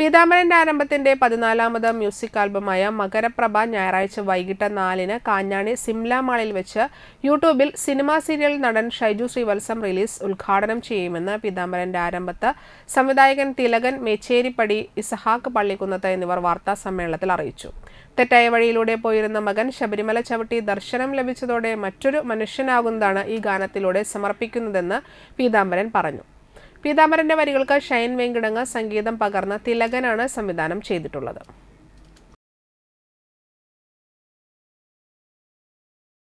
പീതാംബരന്റെ ആരംഭത്തിന്റെ പതിനാലാമത് music ആൽബമായ മകരപ്രഭ ഞായറാഴ്ച വൈകിട്ട് നാലിന് കാഞ്ഞാണി സിംല മാളിൽ വെച്ച് യൂട്യൂബിൽ സിനിമാ സീരിയൽ നടൻ ഷൈജു ശ്രീവത്സം റിലീസ് ഉദ്ഘാടനം ചെയ്യുമെന്ന് പീതാംബരന്റെ ആരംഭത്ത് സംവിധായകൻ തിലകൻ മേച്ചേരിപ്പടി ഇസഹാക്ക് പള്ളിക്കുന്നത്ത് എന്നിവർ വാർത്താ സമ്മേളനത്തിൽ അറിയിച്ചു. തെറ്റായ വഴിയിലൂടെ പോയിരുന്ന മകൻ ശബരിമല ചവിട്ടി ദർശനം ലഭിച്ചതോടെ മറ്റൊരു മനുഷ്യനാകുന്നതാണ് ഈ ഗാനത്തിലൂടെ സമർപ്പിക്കുന്നതെന്ന് പീതാംബരൻ പറഞ്ഞു. പീതാംബരന്റെ വരികൾക്ക് ഷൈൻ വെങ്കിടങ്ങ് സംഗീതം പകർന്ന തിലകനാണ് സംവിധാനം ചെയ്തിട്ടുള്ളത്.